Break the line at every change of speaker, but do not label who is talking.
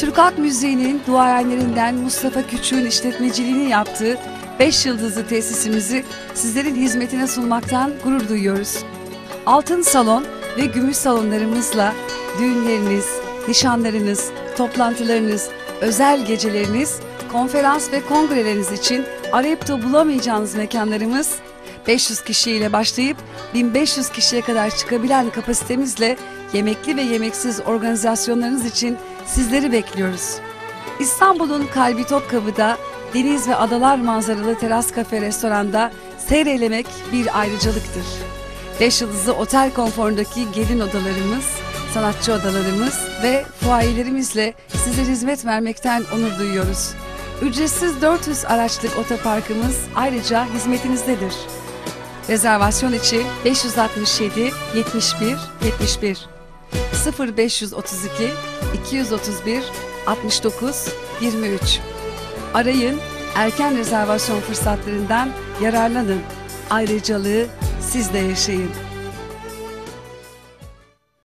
Türk Halk Müziği'nin duayenlerinden Mustafa Küçük'ün işletmeciliğini yaptığı 5 yıldızlı tesisimizi sizlerin hizmetine sunmaktan gurur duyuyoruz. Altın salon ve gümüş salonlarımızla düğünleriniz, nişanlarınız, toplantılarınız, özel geceleriniz, konferans ve kongreleriniz için arayıp da bulamayacağınız mekanlarımız 500 kişiyle başlayıp 1500 kişiye kadar çıkabilen kapasitemizle yemekli ve yemeksiz organizasyonlarınız için sizleri bekliyoruz. İstanbul'un kalbi Topkapı'da deniz ve adalar manzaralı teras kafe restoranda seyrelemek bir ayrıcalıktır. 5 yıldızlı otel konforundaki gelin odalarımız, sanatçı odalarımız ve fuayelerimizle size hizmet vermekten onur duyuyoruz. Ücretsiz 400 araçlık otoparkımız ayrıca hizmetinizdedir. Rezervasyon için 567 71 71 0532 231 69 23 Arayın, erken rezervasyon fırsatlarından yararlanın. Ayrıcalığı siz de yaşayın.